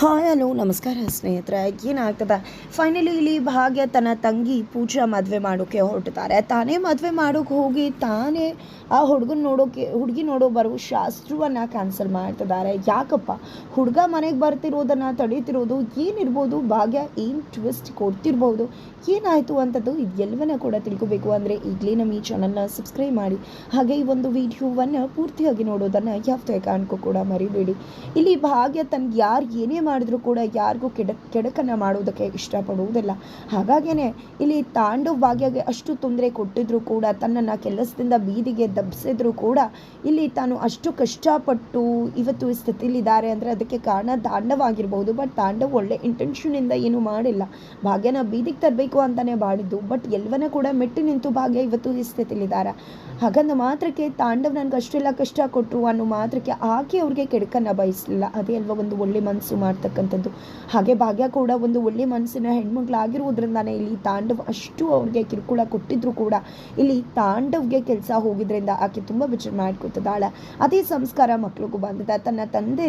Hi, hello, ನಮಸ್ಕಾರ ಸ್ನೇಹಿತರೆ. ಏನಾಗ್ತದೆ? ಫೈನಲಿ ಇಲ್ಲಿ ಭಾಗ್ಯ ತನ್ನ ತಂಗಿ ಪೂಜಾ ಮದುವೆ ಮಾಡೋಕ್ಕೆ ಹೊರಟಿದ್ದಾರೆ. ತಾನೇ ಮದುವೆ ಮಾಡೋಕೆ ಹೋಗಿ ತಾನೇ ಆ ಹುಡುಗನ ನೋಡೋಕೆ, ಹುಡುಗಿ ನೋಡೋ ಬರೋ ಶಾಸ್ತ್ರವನ್ನು ಕ್ಯಾನ್ಸಲ್ ಮಾಡ್ತಿದ್ದಾರೆ. ಯಾಕಪ್ಪ? ಹುಡುಗ ಮನೆಗೆ ಬರ್ತಿರೋದನ್ನು ತಡೀತಿರೋದು ಏನಿರ್ಬೋದು? ಭಾಗ್ಯ ಏನು ಟ್ವಿಸ್ಟ್ ಕೊಡ್ತಿರ್ಬೋದು? ಏನಾಯಿತು ಅಂತದ್ದು ಇದೆಲ್ಲವನ್ನ ಕೂಡ ತಿಳ್ಕೊಬೇಕು. ಅಂದರೆ ಈಗಲೇ ನಮ್ಮ ಈ ಚಾನಲ್ನ ಸಬ್ಸ್ಕ್ರೈಬ್ ಮಾಡಿ. ಹಾಗೆ ಈ ಒಂದು ವಿಡಿಯೋವನ್ನು ಪೂರ್ತಿಯಾಗಿ ನೋಡೋದನ್ನು ಯಾವುದೇ ಕಾರಣಕ್ಕೂ ಕೂಡ ಮರಿಬೇಡಿ. ಇಲ್ಲಿ ಭಾಗ್ಯ ತನ್ಗೆ ಯಾರು ಏನೇ ಮಾಡಿದ್ರು ಕೂಡ ಯಾರಿಗೂ ಕೆಡ, ಕೆಡಕನ್ನು ಮಾಡೋದಕ್ಕೆ ಇಷ್ಟಪಡುವುದಿಲ್ಲ. ಹಾಗಾಗಿಯೇ ಇಲ್ಲಿ ತಾಂಡವ್ ಭಾಗ್ಯಗೆ ಅಷ್ಟು ತೊಂದರೆ ಕೊಟ್ಟಿದ್ರು ಕೂಡ, ತನ್ನನ್ನು ಕೆಲಸದಿಂದ ಬೀದಿಗೆ ದಬ್ಬಿಸಿದ್ರು ಕೂಡ, ಇಲ್ಲಿ ತಾನು ಅಷ್ಟು ಕಷ್ಟಪಟ್ಟು ಇವತ್ತು ಈ ಸ್ಥಿತಿಲಿದ್ದಾರೆ ಅಂದರೆ ಅದಕ್ಕೆ ಕಾರಣ ತಾಂಡವ್ ಆಗಿರ್ಬೋದು ಬಟ್ ತಾಂಡವ್ ಒಳ್ಳೆ ಇಂಟೆನ್ಷನಿಂದ ಏನು ಮಾಡಿಲ್ಲ. ಭಾಗ್ಯನ ಬೀದಿಗೆ ತರಬೇಕು ಅಂತಲೇ ಮಾಡಿದ್ದು. ಬಟ್ ಎಲ್ಲವನ್ನ ಕೂಡ ಮೆಟ್ಟಿ ನಿಂತು ಭಾಗ್ಯ ಇವತ್ತು ಈ ಸ್ಥಿತಿಲಿದ್ದಾರೆ ಹಾಗಂದ ಮಾತ್ರಕ್ಕೆ ತಾಂಡವ್ ನನಗೆ ಅಷ್ಟೆಲ್ಲ ಕಷ್ಟ ಕೊಟ್ಟರು ಅನ್ನೋ ಮಾತ್ರಕ್ಕೆ ಆಕೆ ಅವ್ರಿಗೆ ಕೆಡಕನ್ನು ಬಯಸಲಿಲ್ಲ ಅದೇ ಅಲ್ವಾ ಒಂದು ಒಳ್ಳೆ ಮನಸ್ಸು ಮಾಡ್ತಕ್ಕಂಥದ್ದು. ಹಾಗೆ ಭಾಗ್ಯ ಕೂಡ ಒಂದು ಒಳ್ಳೆ ಮನಸ್ಸಿನ ಹೆಣ್ಮಕ್ಳಾಗಿರುವುದರಿಂದಾನೇ ಇಲ್ಲಿ ತಾಂಡವ್ ಅಷ್ಟು ಅವ್ರಿಗೆ ಕಿರುಕುಳ ಕೊಟ್ಟಿದ್ರು ಕೂಡ ಇಲ್ಲಿ ತಾಂಡವ್ಗೆ ಕೆಲಸ ಹೋಗಿದ್ರಿಂದ ಆಕೆ ತುಂಬ ವಿಚಾರ ಮಾಡ್ಕೊತಿದ್ದಾಳೆ ಅದೇ ಸಂಸ್ಕಾರ ಮಕ್ಳಿಗೂ ಬಂದಿದೆ. ತನ್ನ ತಂದೆ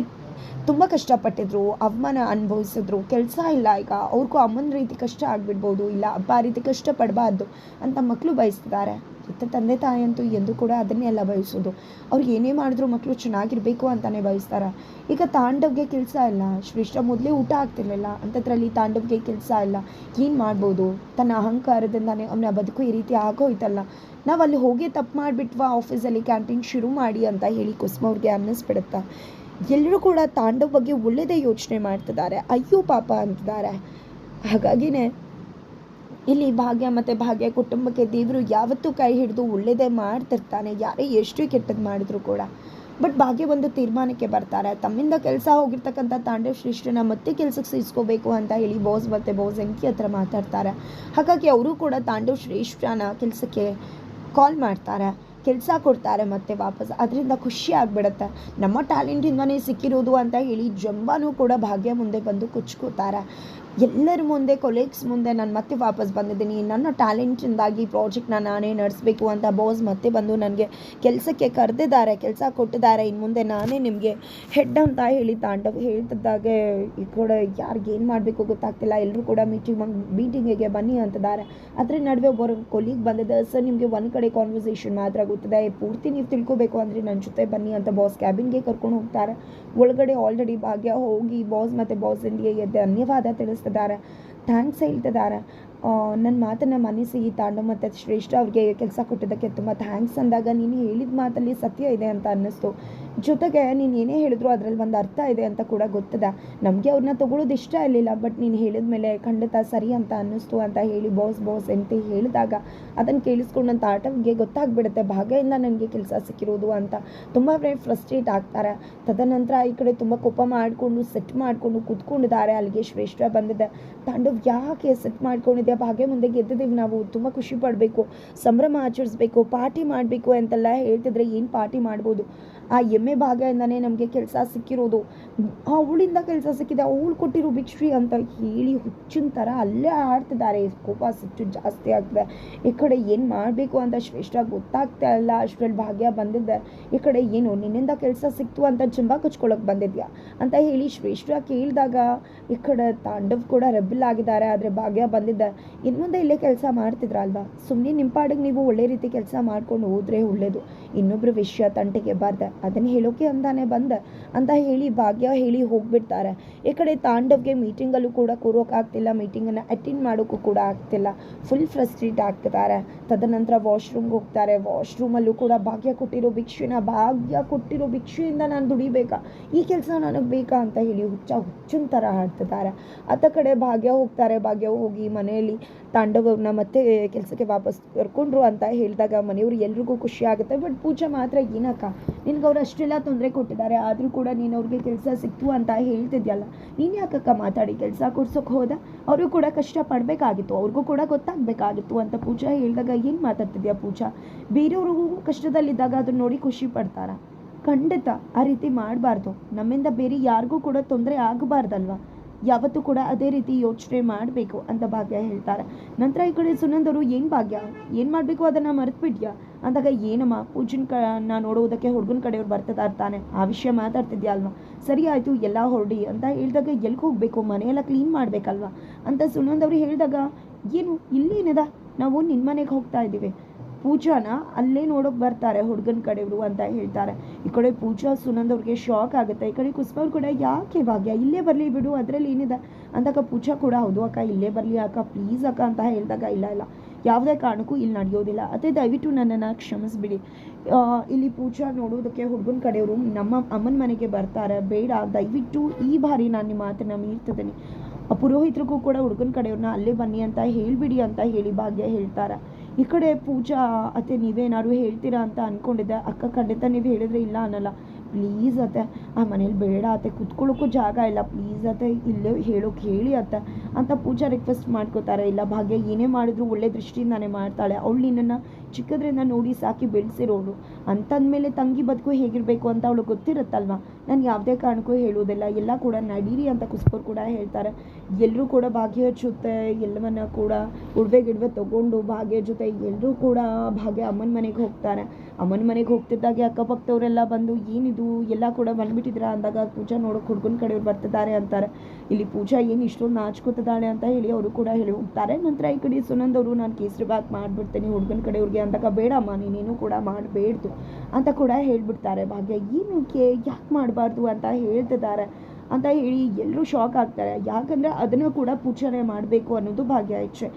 ತುಂಬ ಕಷ್ಟಪಟ್ಟಿದ್ರು, ಅವಮಾನ ಅನುಭವಿಸಿದ್ರು. ಕೆಲಸ ಇಲ್ಲ ಈಗ. ಅವ್ರಿಗೂ ಅಮ್ಮನ ರೀತಿ ಕಷ್ಟ ಆಗಿಬಿಡ್ಬೋದು. ಇಲ್ಲ, ಅಪ್ಪ ಆ ರೀತಿ ಕಷ್ಟಪಡಬಾರ್ದು ಅಂತ ಮಕ್ಕಳು ಬಯಸ್ತಿದ್ದಾರೆ. ಮತ್ತು ತಂದೆ ತಾಯಿ ಎಂದು ಕೂಡ ಅದನ್ನೇ ಎಲ್ಲ ಬಯಸೋದು. ಅವ್ರಿಗೆ ಏನೇ ಮಾಡಿದ್ರು ಮಕ್ಕಳು ಚೆನ್ನಾಗಿರಬೇಕು ಅಂತಲೇ ಬಯಸ್ತಾರೆ. ಈಗ ತಾಂಡವ್ಗೆ ಕೆಲಸ ಇಲ್ಲ. ಶ್ರೇಷ್ಠ ಮೊದಲೇ ಊಟ ಆಗ್ತಿರ್ಲಿಲ್ಲ. ಅಂಥದ್ರಲ್ಲಿ ತಾಂಡವ್ಗೆ ಕೆಲಸ ಇಲ್ಲ. ಏನು ಮಾಡ್ಬೋದು? ತನ್ನ ಅಹಂಕಾರದಿಂದಾನೇ ಅವನ ಬದುಕು ಈ ರೀತಿ ಆಗೋಯ್ತಲ್ಲ. ನಾವು ಅಲ್ಲಿ ಹೋಗಿ ತಪ್ಪು ಮಾಡಿಬಿಟ್ವಾ? ಆಫೀಸಲ್ಲಿ ಕ್ಯಾಂಟೀನ್ ಶುರು ಮಾಡಿ ಅಂತ ಹೇಳಿ ಕುಸುಮ ಅವ್ರಿಗೆ ಅನ್ನಿಸ್ಬಿಡುತ್ತಾ? ಎಲ್ಲರೂ ಕೂಡ ತಾಂಡವ್ ಬಗ್ಗೆ ಒಳ್ಳೆಯದೇ ಯೋಚನೆ ಮಾಡ್ತಿದ್ದಾರೆ. ಅಯ್ಯೋ ಪಾಪ ಅಂತಿದ್ದಾರೆ. ಹಾಗಾಗಿನೇ ಇಲ್ಲಿ ಭಾಗ್ಯ ಮತ್ತು ಭಾಗ್ಯ ಕುಟುಂಬಕ್ಕೆ ದೇವರು ಯಾವತ್ತೂ ಕೈ ಹಿಡಿದು ಒಳ್ಳೆಯದೇ ಮಾಡ್ತಿರ್ತಾನೆ. ಯಾರೇ ಎಷ್ಟು ಕೆಟ್ಟದ್ದು ಮಾಡಿದ್ರು ಕೂಡ. ಬಟ್ ಭಾಗ್ಯ ಒಂದು ತೀರ್ಮಾನಕ್ಕೆ ಬರ್ತಾರೆ. ತಮ್ಮಿಂದ ಕೆಲಸ ಹೋಗಿರ್ತಕ್ಕಂಥ ತಾಂಡವ ಶ್ರೇಷ್ಠನ ಮತ್ತೆ ಕೆಲಸಕ್ಕೆ ಸೇರಿಸ್ಕೋಬೇಕು ಅಂತ ಹೇಳಿ ಬಾಸ್ ಮತ್ತು ಬಾಸ್ ಎಂಕಿ ಹತ್ರ ಮಾತಾಡ್ತಾರೆ. ಹಾಗಾಗಿ ಅವರು ಕೂಡ ತಾಂಡವ ಶ್ರೇಷ್ಠನ ಕೆಲಸಕ್ಕೆ ಕಾಲ್ ಮಾಡ್ತಾರೆ. ಕೆಲಸ ಕೊಡ್ತಾರೆ ಮತ್ತೆ ವಾಪಸ್. ಅದರಿಂದ ಖುಷಿ ಆಗಿಬಿಡುತ್ತೆ. ನಮ್ಮ ಟ್ಯಾಲೆಂಟಿಂದನೇ ಸಿಕ್ಕಿರೋದು ಅಂತ ಹೇಳಿ ಜಂಬಾನೂ ಕೂಡ ಭಾಗ್ಯ ಮುಂದೆ ಬಂದು ಕುಚ್ಕೋತಾರೆ. ಎಲ್ಲರ ಮುಂದೆ ಕೊಲೀಗ್ಸ್ ಮುಂದೆ ನಾನು ಮತ್ತೆ ವಾಪಸ್ ಬಂದಿದ್ದೀನಿ. ನನ್ನ ಟ್ಯಾಲೆಂಟಿಂದಾಗಿ ಪ್ರಾಜೆಕ್ಟ್ನ ನಾನೇ ನಡೆಸಬೇಕು ಅಂತ ಬಾಸ್ ಮತ್ತೆ ಬಂದು ನನಗೆ ಕೆಲಸಕ್ಕೆ ಕರೆದಿದ್ದಾರೆ, ಕೆಲಸ ಕೊಟ್ಟಿದ್ದಾರೆ. ಇನ್ನು ಮುಂದೆ ನಾನೇ ನಿಮಗೆ ಹೆಡ್ ಅಂತ ಹೇಳಿ ತಾಂಡವ್ ಹೇಳ್ತಿದ್ದಾಗೆ ಈ ಕೂಡ ಯಾರಿಗೆ ಏನು ಮಾಡಬೇಕು ಗೊತ್ತಾಗ್ತಿಲ್ಲ. ಎಲ್ಲರೂ ಕೂಡ ಮೀಟಿಂಗ್ ಮೀಟಿಂಗಿಗೆ ಬನ್ನಿ ಅಂತಿದ್ದಾರೆ. ಅದರ ನಡುವೆ ಒಬ್ಬರು ಕೊಲೀಗ್ ಬಂದಿದೆ ಸರ್ ನಿಮಗೆ ಒಂದು ಕಡೆ ಕಾನ್ವರ್ಸೇಷನ್ ಮಾತ್ರ ಗೊತ್ತಿದೆ. ಪೂರ್ತಿ ನೀವು ತಿಳ್ಕೋಬೇಕು ಅಂದರೆ ನನ್ನ ಜೊತೆ ಬನ್ನಿ ಅಂತ ಬಾಸ್ ಕ್ಯಾಬಿನ್ಗೆ ಕರ್ಕೊಂಡು ಹೋಗ್ತಾರೆ. ಒಳಗಡೆ ಆಲ್ರೆಡಿ ಭಾಗ್ಯ ಹೋಗಿ ಬಾಸ್ ಮತ್ತು ಬಾಸ್ ಇಂಡಿಗೆ ಧನ್ಯವಾದ ತಿಳಿಸ್ತಿದ್ದಾರೆ ಥ್ಯಾಂಕ್ಸ್ ಹೇಳ್ತಿದ್ದಾರೆ ನನ್ನ ಮಾತನ್ನು ಮನಸ್ಸಿ ತಾಂಡು ಮತ್ತು ಶ್ರೇಷ್ಠ ಅವ್ರಿಗೆ ಕೆಲಸ ಕೊಟ್ಟಿದ್ದಕ್ಕೆ ತುಂಬ ಥ್ಯಾಂಕ್ಸ್ ಅಂದಾಗ ನೀನು ಹೇಳಿದ ಮಾತಲ್ಲಿ ಸತ್ಯ ಇದೆ ಅಂತ ಅನ್ನಿಸ್ತು. ಜೊತೆಗೆ ನೀನು ಏನೇ ಹೇಳಿದ್ರು ಅದರಲ್ಲಿ ಒಂದು ಅರ್ಥ ಇದೆ ಅಂತ ಕೂಡ ಗೊತ್ತಿದೆ. ನಮಗೆ ಅವ್ರನ್ನ ತೊಗೊಳೋದು ಇಷ್ಟ ಇರಲಿಲ್ಲ ಬಟ್ ನೀನು ಹೇಳಿದ ಮೇಲೆ ಖಂಡಿತ ಸರಿ ಅಂತ ಅನ್ನಿಸ್ತು ಅಂತ ಹೇಳಿ ಬಾಸ್ ಬಾಸ್ ಅಂತ ಹೇಳಿದಾಗ ಅದನ್ನು ಕೇಳಿಸ್ಕೊಂಡಂಥ ಆಟವಿಗೆ ಗೊತ್ತಾಗ್ಬಿಡುತ್ತೆ. ಭಾಗ್ಯದಿಂದ ನನಗೆ ಕೆಲಸ ಸಿಕ್ಕಿರೋದು ಅಂತ ತುಂಬ ಫ್ರಸ್ಟ್ರೇಟ್ ಆಗ್ತಾರೆ. ತದನಂತರ ಈ ಕಡೆ ತುಂಬ ಕೋಪ ಮಾಡಿಕೊಂಡು ಸೆಟ್ ಮಾಡಿಕೊಂಡು ಕೂತ್ಕೊಂಡಿದ್ದಾರೆ. ಅಲ್ಲಿಗೆ ಶ್ರೇಷ್ಠ ಬಂದಿದೆ. ತಾಂಡವ್ ಯಾಕೆ ಸೆಟ್ ಮಾಡ್ಕೊಂಡಿದ್ದೆ ಭಾಗ್ಯ ಮುಂದೆ ಗೆದ್ದಿದ್ದೀವಿ ನಾವು. ತುಂಬ ಖುಷಿ ಪಡಬೇಕು. ಸಂಭ್ರಮ ಆಚರಿಸ್ಬೇಕು. ಪಾರ್ಟಿ ಮಾಡಬೇಕು ಅಂತೆಲ್ಲ ಹೇಳ್ತಿದ್ರೆ ಏನು ಪಾರ್ಟಿ ಮಾಡ್ಬೋದು? ಆ ಎಮ್ಮೆ ಭಾಗದಿಂದನೇ ನಮಗೆ ಕೆಲಸ ಸಿಕ್ಕಿರೋದು. ಅವಳಿಂದ ಕೆಲಸ ಸಿಕ್ಕಿದೆ, ಅವಳು ಕೊಟ್ಟಿರೋ ಭಿಕ್ಷಿ ಅಂತ ಹೇಳಿ ಹುಚ್ಚಿನ ಥರ ಅಲ್ಲೇ ಆಡ್ತಿದ್ದಾರೆ. ಕೋಪ ಸಿಟ್ಟು ಜಾಸ್ತಿ ಆಗ್ತದೆ. ಈ ಕಡೆ ಏನು ಮಾಡಬೇಕು ಅಂತ ಶ್ರೇಷ್ಠ ಗೊತ್ತಾಗ್ತಾ ಇಲ್ಲ. ಅಷ್ಟರಲ್ಲಿ ಭಾಗ್ಯ ಬಂದಿದ್ದೆ ಈ ಕಡೆ ಏನು ನಿನ್ನಿಂದ ಕೆಲಸ ಸಿಕ್ತು ಅಂತ ಜಂಬ ಕಚ್ಕೊಳಕ್ಕೆ ಬಂದಿದ್ಯಾ ಅಂತ ಹೇಳಿ ಶ್ರೇಷ್ಠ ಕೇಳಿದಾಗ ಈ ಕಡೆ ತಾಂಡವ್ ಕೂಡ ರೆಬಲ್ ಆಗಿದ್ದಾರೆ, ಆದರೆ ಭಾಗ್ಯ ಬಂದಿದ್ದೆ ಇನ್ನು ಮುಂದೆ ಇಲ್ಲೇ ಕೆಲಸ ಮಾಡ್ತಿದ್ರಲ್ವಾ? ಸುಮ್ಮನೆ ನಿಮ್ಮ ನೀವು ಒಳ್ಳೆ ರೀತಿ ಕೆಲಸ ಮಾಡ್ಕೊಂಡು ಹೋದ್ರೆ ಒಳ್ಳೇದು. ಇನ್ನೊಬ್ರು ವಿಷಯ ತಂಟೆಗೆ ಬಾರ್ದೆ ಅದನ್ನು ಹೇಳೋಕೆ ಅಂತಾನೆ ಬಂದೆ ಅಂತ ಹೇಳಿ ಭಾಗ್ಯ ಹೇಳಿ ಹೋಗ್ಬಿಡ್ತಾರೆ. ಈ ಕಡೆ ತಾಂಡವ್ಗೆ ಮೀಟಿಂಗಲ್ಲೂ ಕೂಡ ಕೂರೋಕ್ಕಾಗ್ತಿಲ್ಲ ಮೀಟಿಂಗನ್ನು ಅಟೆಂಡ್ ಮಾಡೋಕ್ಕೂ ಕೂಡ ಆಗ್ತಿಲ್ಲ. ಫುಲ್ ಫ್ರಸ್ಟ್ರೇಟ್ ಆಗ್ತಿದ್ದಾರೆ. ತದನಂತರ ವಾಶ್ರೂಮ್ಗೆ ಹೋಗ್ತಾರೆ. ವಾಶ್ರೂಮಲ್ಲೂ ಕೂಡ ಭಾಗ್ಯ ಕೊಟ್ಟಿರೋ ಭಿಕ್ಷೆನ ಭಾಗ್ಯ ಕೊಟ್ಟಿರೋ ಭಿಕ್ಷೆಯಿಂದ ನಾನು ದುಡಿಬೇಕಾ? ಈ ಕೆಲಸ ನನಗೆ ಬೇಕಾ ಅಂತ ಹೇಳಿ ಹುಚ್ಚ ಹುಚ್ಚಿನ ಥರ ಆಡ್ತಿದ್ದಾರೆ. ಅತ್ತ ಕಡೆ ಭಾಗ್ಯ ಹೋಗ್ತಾರೆ. ಭಾಗ್ಯ ಹೋಗಿ ಮನೆಯಲ್ಲಿ ತಾಂಡವನ್ನ ಮತ್ತೆ ಕೆಲಸಕ್ಕೆ ವಾಪಸ್ ಕರ್ಕೊಂಡ್ರು ಅಂತ ಹೇಳಿದಾಗ ಮನೆಯವರು ಎಲ್ರಿಗೂ ಖುಷಿ ಆಗುತ್ತೆ. ಬಟ್ ಪೂಜೆ ಮಾತ್ರ ಏನಕ್ಕ? ನಿನ್ಗೆ ಅವ್ರು ಅಷ್ಟೆಲ್ಲ ತೊಂದರೆ ಕೊಟ್ಟಿದ್ದಾರೆ. ಆದರೂ ಕೂಡ ನೀನು ಅವ್ರಿಗೆ ಕೆಲಸ ಸಿಕ್ತು ಅಂತ ಹೇಳ್ತಿದ್ಯಲ್ಲ. ನೀನು ಯಾಕಕ್ಕ ಮಾತಾಡಿ ಕೆಲಸ ಕೊಡ್ಸೋಕೆ ಹೋದ? ಅವ್ರಿಗೂ ಕೂಡ ಕಷ್ಟ ಪಡಬೇಕಾಗಿತ್ತು ಅವ್ರಿಗೂ ಕೂಡ ಗೊತ್ತಾಗಬೇಕಾಗಿತ್ತು ಅಂತ ಪೂಜಾ ಹೇಳಿದಾಗ ಏನು ಮಾತಾಡ್ತಿದ್ಯಾ ಪೂಜಾ? ಬೇರೆಯವ್ರಿಗೂ ಕಷ್ಟದಲ್ಲಿದ್ದಾಗ ಅದನ್ನ ನೋಡಿ ಖುಷಿ ಪಡ್ತಾರ? ಖಂಡಿತ, ಆ ರೀತಿ ಮಾಡಬಾರ್ದು. ನಮ್ಮಿಂದ ಬೇರೆ ಯಾರಿಗೂ ಕೂಡ ತೊಂದರೆ ಆಗಬಾರ್ದಲ್ವಾ? ಯಾವತ್ತೂ ಕೂಡ ಅದೇ ರೀತಿ ಯೋಚನೆ ಮಾಡಬೇಕು ಅಂತ ಭಾಗ್ಯ ಹೇಳ್ತಾರೆ. ನಂತರ ಈ ಕಡೆ ಸುನಂದರು, ಏನು ಭಾಗ್ಯ? ಏನು ಮಾಡಬೇಕು ಅದನ್ನು ಮರೆತುಬಿಟ್ಯಾ? ಅಂದಾಗ ಏನಮ್ಮ ಪೂಜನ್ ಕ ನಾ ನೋಡುವುದಕ್ಕೆ ಹುಡುಗನ ಕಡೆಯವ್ರು ಬರ್ತದಾರ್ ತಾನೆ? ಆ ವಿಷಯ ಮಾತಾಡ್ತಿದ್ಯಾ ಅಲ್ವಾ ಸರಿ ಆಯಿತು, ಎಲ್ಲ ಹೊರಡಿ ಅಂತ ಹೇಳಿದಾಗ ಎಲ್ಲಿಗೆ ಹೋಗಬೇಕು, ಮನೆಯೆಲ್ಲ ಕ್ಲೀನ್ ಮಾಡಬೇಕಲ್ವಾ? ಅಂತ ಸುನಂದವ್ರು ಹೇಳಿದಾಗ, ಏನು, ಇಲ್ಲೇನಿದೆ? ನಾವು ನಿನ್ನ ಮನೆಗೆ ಹೋಗ್ತಾ ಇದ್ದೀವಿ. ಪೂಜಾನ ಅಲ್ಲೇ ನೋಡೋಕೆ ಬರ್ತಾರೆ ಹುಡುಗನ ಕಡೆಯವರು ಅಂತ ಹೇಳ್ತಾರೆ. ಈ ಕಡೆ ಪೂಜಾ, ಸುನಂದ್ ಅವ್ರಿಗೆ ಶಾಕ್ ಆಗುತ್ತೆ. ಈ ಕಡೆ ಕುಸ್ಮ ಅವ್ರು ಕೂಡ, ಯಾಕೆ ಭಾಗ್ಯ? ಇಲ್ಲೇ ಬರಲಿ ಬಿಡು, ಅದರಲ್ಲಿ ಏನಿದೆ? ಅಂದಾಗ ಪೂಜಾ ಕೂಡ, ಹೌದು ಅಕ್ಕ, ಇಲ್ಲೇ ಬರಲಿ ಅಕ್ಕ ಪ್ಲೀಸ್ ಅಕ್ಕ, ಅಂತ ಹೇಳಿದಾಗ, ಇಲ್ಲ ಇಲ್ಲ. ಯಾವುದೇ ಕಾರಣಕ್ಕೂ ಇಲ್ಲಿ ನಡೆಯೋದಿಲ್ಲ. ಅದೇ ದಯವಿಟ್ಟು ನನ್ನನ್ನು ಕ್ಷಮಿಸ್ಬಿಡಿ. ಇಲ್ಲಿ ಪೂಜಾ ನೋಡೋದಕ್ಕೆ ಹುಡುಗನ ಕಡೆಯವರು ನಮ್ಮ ಅಮ್ಮನ ಮನೆಗೆ ಬರ್ತಾರೆ. ಬೇಡ, ದಯವಿಟ್ಟು ಈ ಬಾರಿ ನಾನು ನಿಮ್ಮ ಮಾತನ್ನು ಮೀರ್ತಿದ್ದೀನಿ ಪುರೋಹಿತರಿಗೂ ಕೂಡ ಹುಡುಗನ ಕಡೆಯವ್ರನ್ನ ಅಲ್ಲೇ ಬನ್ನಿ ಅಂತ ಹೇಳಿಬಿಡಿ ಅಂತ ಹೇಳಿ ಭಾಗ್ಯ ಹೇಳ್ತಾರೆ. ಈ ಕಡೆ ಪೂಜಾ, ಅತ್ತೆ ನೀವೇನಾದ್ರು ಹೇಳ್ತೀರಾ ಅಂತ ಅಂದ್ಕೊಂಡಿದ್ದೆ ಅಕ್ಕ ಖಂಡಿತ ನೀವು ಹೇಳಿದ್ರೆ ಇಲ್ಲ ಅನ್ನಲ್ಲ. ಪ್ಲೀಸ್ ಅತ್ತೆ, ಆ ಮನೇಲಿ ಬೇಡ ಅತ್ತೆ, ಕುತ್ಕೊಳ್ಳೋಕ್ಕೂ ಜಾಗ ಇಲ್ಲ. ಪ್ಲೀಸ್ ಅತ್ತೆ, ಇಲ್ಲೇ ಹೇಳೋಕೆ ಹೇಳಿ ಅತ್ತೆ. ಅಂತ ಪೂಜಾ ರಿಕ್ವೆಸ್ಟ್ ಮಾಡ್ಕೋತಾರೆ. ಇಲ್ಲ, ಭಾಗ್ಯ ಏನೇ ಮಾಡಿದ್ರು ಒಳ್ಳೆ ದೃಷ್ಟಿಯಿಂದಾನೇ ಮಾಡ್ತಾಳೆ. ಅವಳು ನಿನ್ನನ್ನು ಚಿಕ್ಕದ್ರಿಂದ ನೋಡಿ ಸಾಕಿ ಬೆಳೆಸಿರೋಳು ಅಂತಂದಮೇಲೆ ತಂಗಿ ಬದುಕು ಹೇಗಿರಬೇಕು ಅಂತ ಅವಳು ಗೊತ್ತಿರುತ್ತಲ್ವ? ನಾನು ಯಾವುದೇ ಕಾರಣಕ್ಕೂ ಹೇಳುವುದಿಲ್ಲ. ಎಲ್ಲ ಕೂಡ ನಡೀರಿ ಅಂತ ಕುಸ್ಕೋರು ಕೂಡ ಹೇಳ್ತಾರೆ. ಎಲ್ಲರೂ ಕೂಡ ಭಾಗ್ಯ ಜೊತೆ, ಎಲ್ಲವನ್ನ ಕೂಡ ಉಡ್ವೆ ಗಿಡ್ವೆ ತಗೊಂಡು ಭಾಗ್ಯ ಜೊತೆ ಎಲ್ಲರೂ ಕೂಡ ಭಾಗ್ಯ ಅಮ್ಮನ ಮನೆಗೆ ಹೋಗ್ತಾರೆ. ಅಮ್ಮನ ಮನೆಗೆ ಹೋಗ್ತಿದ್ದಾಗೆ ಅಕ್ಕಪಕ್ಕದವರೆಲ್ಲ ಬಂದು, ಏನಿದು? ಎಲ್ಲ ಕೂಡ ಬಂದ್ಬಿಟ್ಟಿದ್ದೀರಾ? ಅಂದಾಗ ಪೂಜಾ ನೋಡೋಕೆ ಹುಡುಗನ ಕಡೆಯವ್ರು ಬರ್ತಿದ್ದಾರೆ ಅಂತಾರೆ. ಇಲ್ಲಿ ಪೂಜಾ ಏನು ಇಷ್ಟೊಂದು ನಾಚ್ಕೋತಿದ್ದಾಳೆ ಅಂತ ಹೇಳಿ ಅವರು ಕೂಡ ಹೇಳಿ ಹೋಗ್ತಾರೆ. ನಂತರ ಈ ಕಡೆ ಸುನಂದವರು ನಾನು ಕೇಸರಿ ಬಾತ್ ಮಾಡಿಬಿಡ್ತೀನಿ. ಹುಡುಗನ ಕಡೆಯವ್ರಿಗೆ ಅಂದಾಗ ಬೇಡಮ್ಮ, ನೀನೇನು ಕೂಡ ಮಾಡಬೇಡ್ದು ಅಂತ ಕೂಡ ಹೇಳ್ಬಿಡ್ತಾರೆ. ಭಾಗ್ಯ, ಏನಕ್ಕೆ ಯಾಕೆ ಮಾಡಬಾರ್ದು ಅಂತ ಹೇಳ್ತಿದ್ದಾರೆ ಅಂತ ಹೇಳಿ ಎಲ್ಲರೂ ಶಾಕ್ ಆಗ್ತಾರೆ. ಯಾಕಂದರೆ ಅದನ್ನು ಕೂಡ ಪೂಜನೆ ಮಾಡಬೇಕು ಅನ್ನೋದು ಭಾಗ್ಯ ಇಚ್ಛೆ.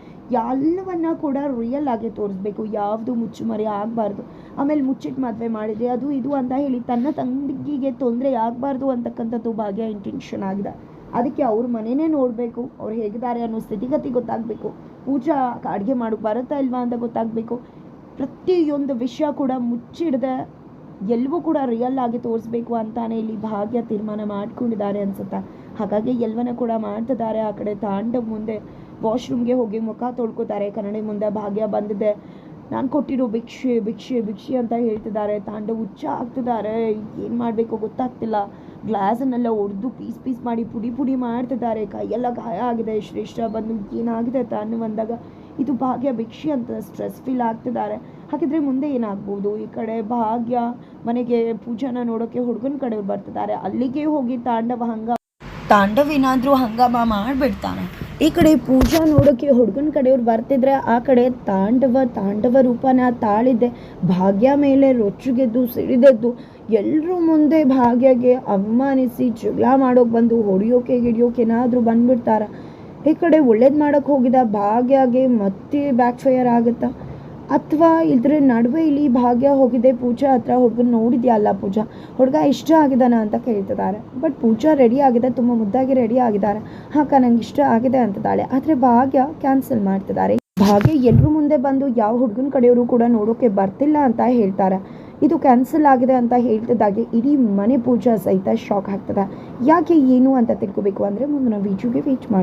ಎಲ್ಲವನ್ನ ಕೂಡ ರಿಯಲ್ ಆಗಿ ತೋರಿಸ್ಬೇಕು. ಯಾವುದು ಮುಚ್ಚುಮರೆ ಆಗಬಾರ್ದು. ಆಮೇಲೆ ಮುಚ್ಚಿಟ್ಟು ಮದುವೆ ಮಾಡಿದೆ ಅದು ಇದು ಅಂತ ಹೇಳಿ ತನ್ನ ತಂಗಿಗೆ ತೊಂದರೆ ಆಗಬಾರ್ದು ಅಂತಕ್ಕಂಥದ್ದು ಭಾಗ್ಯ ಇಂಟೆನ್ಷನ್ ಆಗಿದೆ. ಅದಕ್ಕೆ ಅವ್ರ ಮನೆಯೇ ನೋಡಬೇಕು. ಅವ್ರು ಹೇಗಿದ್ದಾರೆ ಅನ್ನೋ ಸ್ಥಿತಿಗತಿ ಗೊತ್ತಾಗಬೇಕು. ಪೂಜಾ ಅಡುಗೆ ಮಾಡೋಕ್ಕೆ ಬರುತ್ತಾ ಇಲ್ವಾ ಅಂತ ಗೊತ್ತಾಗಬೇಕು. ಪ್ರತಿಯೊಂದು ವಿಷಯ ಕೂಡ ಮುಚ್ಚಿಡದೆ ಎಲ್ಲವೂ ಕೂಡ ರಿಯಲ್ ಆಗಿ ತೋರಿಸ್ಬೇಕು ಅಂತಾನೆ ಇಲ್ಲಿ ಭಾಗ್ಯ ತೀರ್ಮಾನ ಮಾಡ್ಕೊಂಡಿದ್ದಾರೆ ಅನ್ಸುತ್ತೆ. ಹಾಗಾಗಿ ಎಲ್ವನ ಕೂಡ ಮಾಡ್ತಿದ್ದಾರೆ. ಆ ಕಡೆ ತಾಂಡವ್ ಮುಂದೆ ವಾಶ್ರೂಮ್ಗೆ ಹೋಗಿ ಮುಖ ತೊಳ್ಕೊತಾರೆ. ಕನ್ನಡಿ ಮುಂದೆ ಭಾಗ್ಯ ಬಂದಿದೆ. ನಾನು ಕೊಟ್ಟಿರೋ ಭಿಕ್ಷೆ ಭಿಕ್ಷೆ ಭಿಕ್ಷೆ ಅಂತ ಹೇಳ್ತಿದ್ದಾರೆ. ತಾಂಡವ್ ಹುಚ್ಚ ಆಗ್ತಿದ್ದಾರೆ. ಏನು ಮಾಡಬೇಕು ಗೊತ್ತಾಗ್ತಿಲ್ಲ. ಗ್ಲಾಸನ್ನೆಲ್ಲ ಒಡೆದು ಪೀಸ್ ಪೀಸ್ ಮಾಡಿ ಪುಡಿ ಪುಡಿ ಮಾಡ್ತಿದ್ದಾರೆ. ಕೈಯೆಲ್ಲ ಗಾಯ ಆಗಿದೆ. ಶ್ರೇಷ್ಠ ಬಂದು ಏನಾಗಿದೆ ತಾನು ಬಂದಾಗ ಇದು ಭಾಗ್ಯ ಭಿಕ್ಷಿ ಅಂತ ಸ್ಟ್ರೆಸ್ ಫೀಲ್ ಆಗ್ತಿದ್ದಾರೆ. ಹಾಗಿದ್ರೆ ಮುಂದೆ ಏನಾಗ್ಬೋದು? ಈ ಕಡೆ ಭಾಗ್ಯ ಮನೆಗೆ ಪೂಜಾನ ನೋಡೋಕೆ ಹುಡುಗನ ಕಡೆ ಬರ್ತಿದ್ದಾರೆ. ಅಲ್ಲಿಗೆ ಹೋಗಿ ತಾಂಡವ ಹಂಗ ತಾಂಡವ ಏನಾದ್ರೂ ಹಂಗಾಮ ಮಾಡಿಬಿಡ್ತಾನೆ. ಈ ಕಡೆ ಪೂಜಾ ನೋಡೋಕೆ ಹುಡುಗನ ಕಡೆಯವ್ರು ಬರ್ತಿದ್ರೆ ಆ ಕಡೆ ತಾಂಡವ ತಾಂಡವ ರೂಪನ ತಾಳಿದ್ದೆ ಭಾಗ್ಯ ಮೇಲೆ ರೊಚ್ಚುಗೆದ್ದು ಸಿಡಿದೆದ್ದು ಎಲ್ಲರೂ ಮುಂದೆ ಭಾಗ್ಯಗೆ ಅವಮಾನಿಸಿ ಜಗಳ ಮಾಡೋಕೆ ಬಂದು ಹೊಡಿಯೋಕೆ, ಗಿಡಿಯೋಕೆ ಏನಾದರೂ ಬಂದ್ಬಿಡ್ತಾರ. ಈ ಕಡೆ ಒಳ್ಳೇದು ಮಾಡೋಕ್ಕೆ ಹೋಗಿದ ಭಾಗ್ಯಗೆ ಮತ್ತೆ ಬ್ಯಾಕ್ ಫೈರ್ ಆಗುತ್ತಾ? ಅಥವಾ ಇದ್ರ ನಡುವೆ ಇಲ್ಲಿ ಭಾಗ್ಯ ಹೋಗಿದೆ, ಪೂಜಾ ಹತ್ರ ಹುಡುಗನ ನೋಡಿದ್ಯಾ ಅಲ್ಲ ಪೂಜಾ? ಹುಡುಗ ಇಷ್ಟ ಆಗಿದಾನ ಅಂತ ಕೇಳ್ತಿದ್ದಾರೆ ಬಟ್ ಪೂಜಾ ರೆಡಿ ಆಗಿದೆ, ತುಂಬ ಮುದ್ದಾಗಿ ರೆಡಿ ಆಗಿದ್ದಾರೆ. ಹಾಕ, ನಂಗೆ ಇಷ್ಟ ಆಗಿದೆ ಅಂತಿದ್ದಾಳೆ. ಆದರೆ ಭಾಗ್ಯ ಕ್ಯಾನ್ಸಲ್ ಮಾಡ್ತಿದ್ದಾರೆ. ಭಾಗ್ಯ ಎಲ್ಲರೂ ಮುಂದೆ ಬಂದು ಯಾವ ಹುಡುಗನ ಕಡೆಯವರು ಕೂಡ ನೋಡೋಕೆ ಬರ್ತಿಲ್ಲ ಅಂತ ಹೇಳ್ತಾರೆ. ಇದು ಕ್ಯಾನ್ಸಲ್ ಆಗಿದೆ ಅಂತ ಹೇಳ್ತಿದ್ದಾಗೆ ಇಡೀ ಮನೆ ಪೂಜಾ ಸಹಿತ ಶಾಕ್ ಆಗ್ತದೆ. ಯಾಕೆ ಏನು ಅಂತ ತಿಳ್ಕೊಬೇಕು ಅಂದರೆ ಮುಂದಿನ ವಿಡಿಯೋಗೆ ವೇಟ್ ಮಾಡಿ